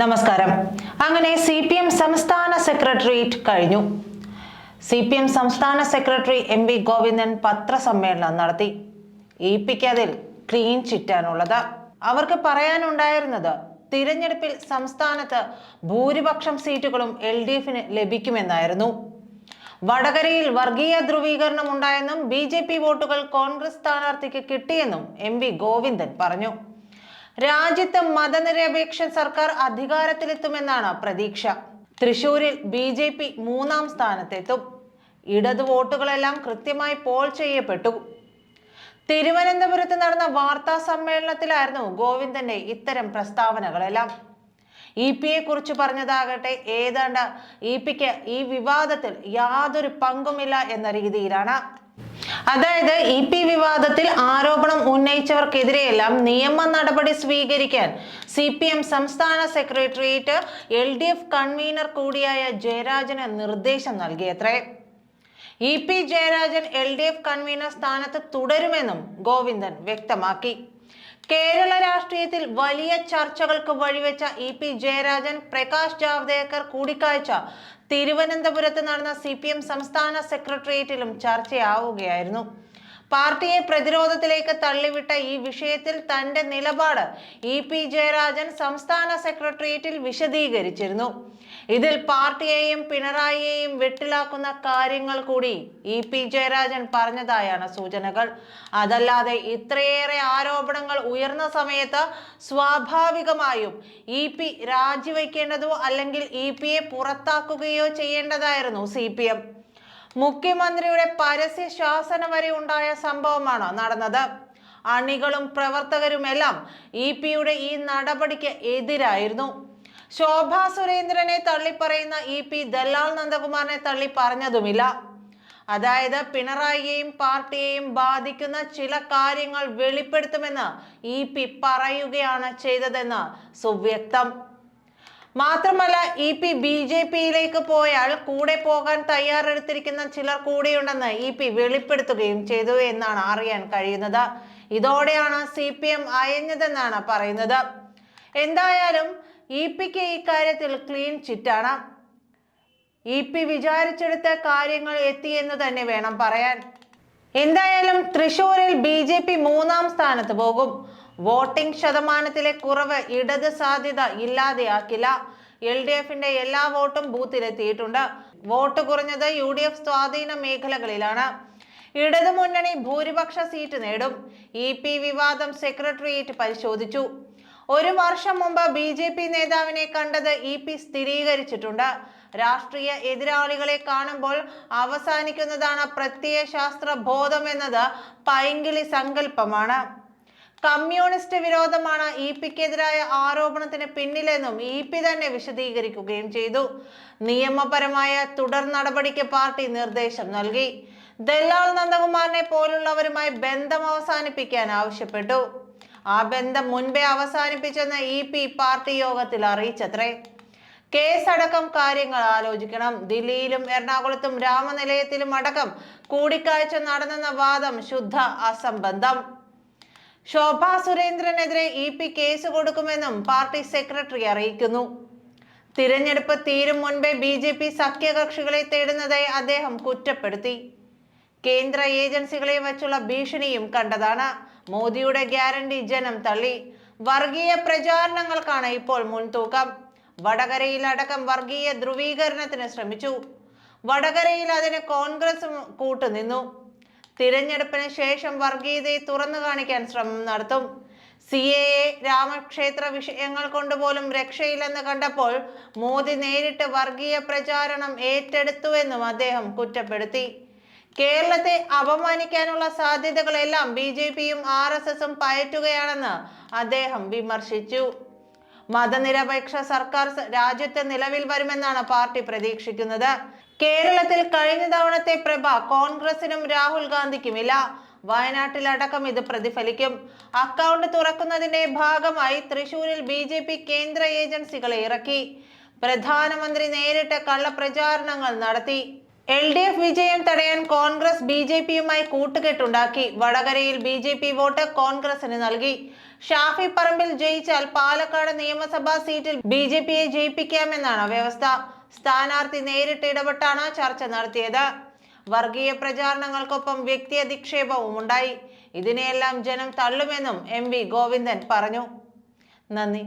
നമസ്കാരം. അങ്ങനെ C P M സംസ്ഥാന സെക്രട്ടേറിയറ്റ് കഴിഞ്ഞു. സി പി എം സംസ്ഥാന സെക്രട്ടറി എം വി ഗോവിന്ദൻ പത്രസമ്മേളനം നടത്തി. ഇ പിക്ക് അതിൽ ക്ലീൻ ചിറ്റാനുള്ളത്. അവർക്ക് പറയാനുണ്ടായിരുന്നത് തിരഞ്ഞെടുപ്പിൽ സംസ്ഥാനത്ത് ഭൂരിപക്ഷം സീറ്റുകളും എൽ ഡി എഫിന് ലഭിക്കുമെന്നായിരുന്നു. വടകരയിൽ വർഗീയ ധ്രുവീകരണം ഉണ്ടായെന്നും ബി ജെ പി വോട്ടുകൾ കോൺഗ്രസ് സ്ഥാനാർത്ഥിക്ക് കിട്ടിയെന്നും എം വി ഗോവിന്ദൻ പറഞ്ഞു. രാജ്യത്ത് മതനിരപേക്ഷ സർക്കാർ അധികാരത്തിലെത്തുമെന്നാണ് പ്രതീക്ഷ. തൃശൂരിൽ ബി ജെ പി മൂന്നാം സ്ഥാനത്തെത്തും. ഇടതു വോട്ടുകളെല്ലാം കൃത്യമായി പോൾ ചെയ്യപ്പെട്ടു. തിരുവനന്തപുരത്ത് നടന്ന വാർത്താ സമ്മേളനത്തിലായിരുന്നു ഗോവിന്ദന്റെ ഇത്തരം പ്രസ്താവനകളെല്ലാം. ഇ പിയെ കുറിച്ച് പറഞ്ഞതാകട്ടെ ഏതാണ്ട് ഇ പിക്ക് ഈ വിവാദത്തിൽ യാതൊരു പങ്കുമില്ല എന്ന രീതിയിലാണ്. അതായത് ഇ പി വിവാദത്തിൽ ആരോപണം ഉന്നയിച്ചവർക്കെതിരെയെല്ലാം നിയമ നടപടി സ്വീകരിക്കാൻ സി പി എം സംസ്ഥാന secretariat L D F convener കൂടിയായ ജയരാജന് നിർദ്ദേശം നൽകിയത്രേ. E P Jayarajan L D F convener സ്ഥാനത്ത് തുടരുമെന്നും ഗോവിന്ദൻ വ്യക്തമാക്കി. കേരള രാഷ്ട്രീയത്തിൽ വലിയ ചർച്ചകൾക്ക് വഴിവെച്ച ഇ പി ജയരാജൻ പ്രകാശ് ജാവ്ദേക്കർ കൂടിക്കാഴ്ച. തിരുവനന്തപുരത്ത് നടന്ന സി സംസ്ഥാന സെക്രട്ടേറിയറ്റിലും ചർച്ചയാവുകയായിരുന്നു. പാർട്ടിയെ പ്രതിരോധത്തിലേക്ക് തള്ളിവിട്ട ഈ വിഷയത്തിൽ തന്റെ നിലപാട് ഇ പി ജയരാജൻ സംസ്ഥാന സെക്രട്ടേറിയറ്റിൽ വിശദീകരിച്ചിരുന്നു. ഇതിൽ പാർട്ടിയെയും പിണറായിയെയും വെട്ടിലാക്കുന്ന കാര്യങ്ങൾ കൂടി ഇ പി ജയരാജൻ പറഞ്ഞതായാണ് സൂചനകൾ. അതല്ലാതെ ഇത്രയേറെ ആരോപണങ്ങൾ ഉയർന്ന സമയത്ത് സ്വാഭാവികമായും ഇ പി രാജിവെക്കേണ്ടതോ അല്ലെങ്കിൽ ഇ പിയെ പുറത്താക്കുകയോ ചെയ്യേണ്ടതായിരുന്നു സി പി എം. മുഖ്യമന്ത്രിയുടെ പരസ്യ ശാസന വരെ ഉണ്ടായ സംഭവമാണ് നടന്നത്. അണികളും പ്രവർത്തകരുമെല്ലാം ഇ പിയുടെ ഈ നടപടിക്ക് എതിരായിരുന്നു. ശോഭ സുരേന്ദ്രനെ തള്ളിപ്പറയുന്ന ഇ പി ദല്ലാൽ നന്ദകുമാറിനെ തള്ളി പറഞ്ഞതുമില്ല. അതായത് പിണറായിയെയും പാർട്ടിയെയും ബാധിക്കുന്ന ചില കാര്യങ്ങൾ വെളിപ്പെടുത്തുമെന്ന് ഇ പി പറയുകയാണ് ചെയ്തതെന്ന് സുവ്യക്തം. മാത്രമല്ല ഇ പി ബി ജെ പിയിലേക്ക് പോയാൽ കൂടെ പോകാൻ തയ്യാറെടുത്തിരിക്കുന്ന ചിലർ കൂടെയുണ്ടെന്ന് ഇ പി വെളിപ്പെടുത്തുകയും ചെയ്തു എന്നാണ് അറിയാൻ കഴിയുന്നത്. ഇതോടെയാണ് സി പി എം അയഞ്ഞതെന്നാണ് പറയുന്നത്. എന്തായാലും ഇ പിക്ക് ഇക്കാര്യത്തിൽ ക്ലീൻ ചിറ്റാണ്. ഇ പി വിചാരിച്ചെടുത്ത കാര്യങ്ങൾ എത്തിയെന്ന് തന്നെ വേണം പറയാൻ. എന്തായാലും തൃശൂരിൽ ബി ജെ പി മൂന്നാം സ്ഥാനത്ത് പോകും. വോട്ടിംഗ് ശതമാനത്തിലെ കുറവ് ഇടത് സാധ്യത ഇല്ലാതെയാക്കില്ല. എൽ ഡി എഫിന്റെ എല്ലാ വോട്ടും ബൂത്തിലെത്തിയിട്ടുണ്ട്. വോട്ട് കുറഞ്ഞത് യു ഡി എഫ് സ്വാധീന മേഖലകളിലാണ്. ഇടതു മുന്നണി ഭൂരിപക്ഷ സീറ്റ് നേടും. ഇ പി വിവാദം സെക്രട്ടേറിയറ്റ് പരിശോധിച്ചു. ഒരു വർഷം മുമ്പ് ബി ജെ പി നേതാവിനെ കണ്ടത് ഇ പി സ്ഥിരീകരിച്ചിട്ടുണ്ട്. രാഷ്ട്രീയ എതിരാളികളെ കാണുമ്പോൾ അവസാനിക്കുന്നതാണ് പ്രത്യയശാസ്ത്ര ബോധമെന്നത് പൈങ്കിളി സങ്കല്പമാണ്. കമ്മ്യൂണിസ്റ്റ് വിരോധമാണ് ഇ പിക്കെതിരായ ആരോപണത്തിന് പിന്നിലെന്നും ഇ പി തന്നെ വിശദീകരിക്കുകയും ചെയ്തു. നിയമപരമായ തുടർ നടപടിക്ക് പാർട്ടി നിർദ്ദേശം നൽകി. ദല്ലാൽ നന്ദകുമാറിനെ പോലുള്ളവരുമായി ബന്ധം അവസാനിപ്പിക്കാൻ ആവശ്യപ്പെട്ടു. ആ ബന്ധം മുൻപേ അവസാനിപ്പിച്ചെന്ന് ഇ പി പാർട്ടി യോഗത്തിൽ അറിയിച്ചത്രേ. കേസടക്കം കാര്യങ്ങൾ ആലോചിക്കണം. ദില്ലിയിലും എറണാകുളത്തും രാമനിലയത്തിലും അടക്കം കൂടിക്കാഴ്ച നടന്നെന്ന വാദം ശുദ്ധ അസംബന്ധം. ശോഭാ സുരേന്ദ്രനെതിരെ ഇ പി കേസ് കൊടുക്കുമെന്നും പാർട്ടി സെക്രട്ടറി അറിയിക്കുന്നു. തിരഞ്ഞെടുപ്പ് തീരും മുൻപേ ബി ജെ പി സഖ്യകക്ഷികളെ തേടുന്നതായി അദ്ദേഹം കുറ്റപ്പെടുത്തി. കേന്ദ്ര ഏജൻസികളെ വച്ചുള്ള ഭീഷണിയും കണ്ടതാണ്. മോദിയുടെ ഗ്യാരണ്ടി ജനം തള്ളി. വർഗീയ പ്രചാരണങ്ങൾക്കാണ് ഇപ്പോൾ മുൻതൂക്കം. വടകരയിൽ അടക്കം വർഗീയ ധ്രുവീകരണത്തിന് ശ്രമിച്ചു. വടകരയിൽ അതിന് കോൺഗ്രസും കൂട്ടുനിന്നു. തിരഞ്ഞെടുപ്പിന് ശേഷം വർഗീയതയെ തുറന്നു കാണിക്കാൻ ശ്രമം നടത്തും. സി എ എ രാമക്ഷേത്ര വിഷയങ്ങൾ കൊണ്ടുപോലും രക്ഷയില്ലെന്ന് കണ്ടപ്പോൾ മോദി നേരിട്ട് വർഗീയ പ്രചാരണം ഏറ്റെടുത്തുവെന്നും അദ്ദേഹം കുറ്റപ്പെടുത്തി. കേരളത്തെ അപമാനിക്കാനുള്ള സാധ്യതകളെല്ലാം ബി ജെ പിയും ആർ എസ് എസും പയറ്റുകയാണെന്ന് അദ്ദേഹം വിമർശിച്ചു. മതനിരപേക്ഷ സർക്കാർ രാജ്യത്ത് നിലവിൽ വരുമെന്നാണ് പാർട്ടി പ്രതീക്ഷിക്കുന്നത്. കേരളത്തിൽ കഴിഞ്ഞ തവണത്തെ പ്രഭ കോൺഗ്രസിനും രാഹുൽ ഗാന്ധിക്കുമില്ല വയനാട്ടിലടക്കം ഇത് പ്രതിഫലിക്കും. അക്കൗണ്ട് തുറക്കുന്നതിന്റെ ഭാഗമായി തൃശൂരിൽ ബി ജെ പി കേന്ദ്ര ഏജൻസികളെ ഇറക്കി. പ്രധാനമന്ത്രി നേരിട്ട് കള്ളപ്രചാരണങ്ങൾ നടത്തി. എൽ ഡി എഫ് വിജയം തടയാൻ കോൺഗ്രസ് ബി ജെ പിയുമായി കൂട്ടുകെട്ടുണ്ടാക്കി. വടകരയിൽ ബി ജെ പി വോട്ട് കോൺഗ്രസിന് നൽകി. ഷാഫി പറമ്പിൽ ജയിച്ചാൽ പാലക്കാട് നിയമസഭാ സീറ്റിൽ ബി ജെ പിയെ ജയിപ്പിക്കാമെന്നാണ് വ്യവസ്ഥ. സ്ഥാനാർത്ഥി നേരിട്ട് ഇടപെട്ടാണ് ചർച്ച നടത്തിയത്. വർഗീയ പ്രചാരണങ്ങൾക്കൊപ്പം വ്യക്തി അധിക്ഷേപവും ഉണ്ടായി. ഇതിനെയെല്ലാം ജനം തള്ളുമെന്നും എം വി ഗോവിന്ദൻ പറഞ്ഞു. നന്ദി.